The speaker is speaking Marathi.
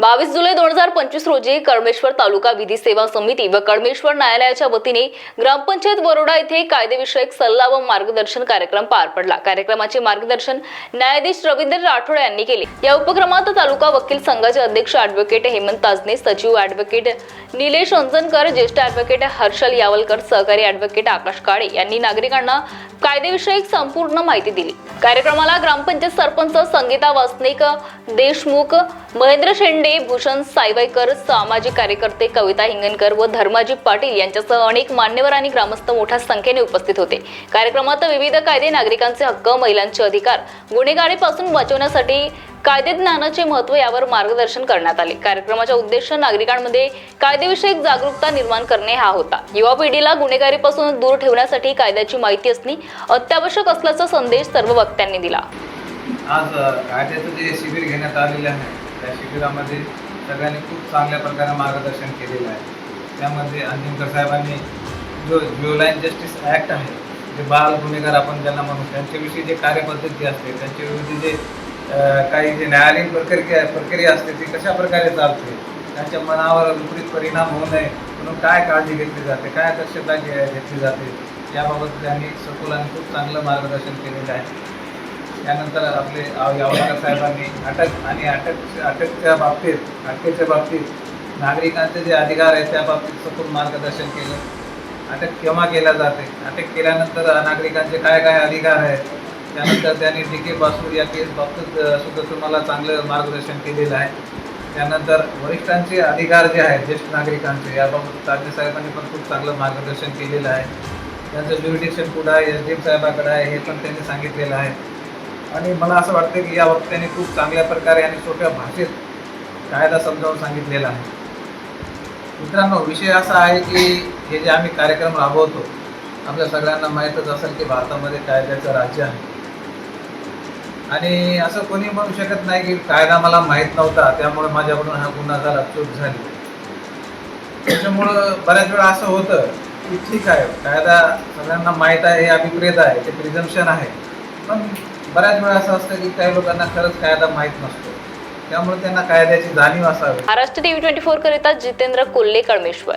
बावीस जुलै दोन हजार पंचवीस रोजी कळमेश्वर तालुका विधी सेवा समिती व कळमेश्वर न्यायालयाच्या वतीने ग्रामपंचायत बरोडा येथे कायदेविषयक सल्ला व मार्गदर्शन कार्यक्रम पार पडला. कार्यक्रमाचे मार्गदर्शन न्यायाधीश रवींद्र राठोड यांनी केले. या उपक्रमात तालुका वकील संघाचे अध्यक्ष ॲडव्होकेट हेमंत ताजने सचिव ॲडव्होकेट निलेश अंजनकर ज्येष्ठ ॲडव्होकेट हर्षल यावलकर सहकारी ॲडव्होकेट आकाश काळे यांनी नागरिकांना कायदेविषयक संपूर्ण माहिती दिली. कार्यक्रमाला ग्रामपंचायत सरपंच संगीता वासनिक देशमुख महेंद्र शेंडे भूषण सायवाईकर सामाजिक कार्यकर्ते कविता हिंगणकर व धर्माजी पाटील यांच्यासह अनेक मान्यवर आणि ग्रामस्थ मोठ्या संख्येने उपस्थित होते. कार्यक्रमात विविध कायदे नागरिकांचे हक्क महिलांचे अधिकार गुन्हेगारीपासून वाचवण्यासाठी कायदे ज्ञानाचे महत्त्व यावर मार्गदर्शन करण्यात आले. कार्यक्रमाचा उद्देश नागरिकांमध्ये कायदेविषयक जागरूकता निर्माण करणे हा होता. युवा पिढीला गुन्हेगारीपासून दूर ठेवण्यासाठी कायद्याची माहिती असणे अत्यावश्यक असल्याचा संदेश सर्व वक्त्यांनी दिला. आज कायद्याचं जे शिबिर घेण्यात आलेलं आहे त्या शिबिरामध्ये सगळ्यांनी खूप चांगल्या प्रकारे मार्गदर्शन केलेलं आहे. त्यामध्ये अंजिमकर साहेबांनी जो ज्युलाईन जस्टिस ॲक्ट आहे जे बाल गुन्हेगार आपण ज्यांना म्हणू त्यांच्याविषयी जे कार्यपद्धती असते त्यांच्याविषयी जे काही जे न्यायालयीन प्रक्रिया प्रक्रिया असते ती कशा प्रकारे चालते त्यांच्या मनावर विपरीत परिणाम होऊ नये म्हणून काय काळजी घेतली जाते काय दक्षता घे- घेतली जाते याबाबत त्यांनी सखोलाने खूप चांगलं मार्गदर्शन केलेलं आहे. त्यानंतर आपले आव- साहेबांनी अटक आणि अटक अटकच्या बाबतीत अटकेच्या बाबतीत नागरिकांचे जे अधिकार आहेत त्या बाबतीत सखोल मार्गदर्शन केलं. अटक केव्हा केल्या जाते? अटक केल्यानंतर नागरिकांचे काय काय अधिकार आहेत? त्यानंतर त्यांनी डी के बासूर या केस बाबतीत सुद्धा तुम्हाला चांगलं मार्गदर्शन केलेलं आहे. त्यानंतर वरिष्ठांचे अधिकार जे आहेत ज्येष्ठ नागरिकांचे याबाबत ताजे साहेबांनी पण खूप चांगलं मार्गदर्शन केलेलं आहे. त्यांचं ज्युरिडिक्शन कुठं आहे? एस डी एम साहेबाकडे आहे हे पण त्यांनी सांगितलेलं आहे. आणि मला असं वाटतं की या वक्त्याने खूप चांगल्या प्रकारे आणि सोप्या भाषेत कायदा समजावून सांगितलेला आहे. मित्रांनो विषय असा आहे की हे जे आम्ही कार्यक्रम राबवतो आपल्या सगळ्यांना माहीतच असेल की भारतामध्ये कायद्याचं राज्य आहे. आणि असं कोणी म्हणू शकत नाही की कायदा मला माहीत नव्हता त्यामुळे माझ्याकडून हा गुन्हा झाला चूक झाली. त्याच्यामुळं बऱ्याच वेळा असं होतं की ठीक आहे कायदा सगळ्यांना माहीत आहे हे अभिप्रेत आहे ते प्रिझम्पशन आहे. पण बऱ्याच वेळा असं असतं की काही लोकांना खरंच कायदा माहीत नसतो. त्यामुळे त्यांना कायद्याची जाणीव असावी. महाराष्ट्र टीव्ही ट्वेंटी फोर करिता जितेंद्र कोल्हे कळमेश्वर.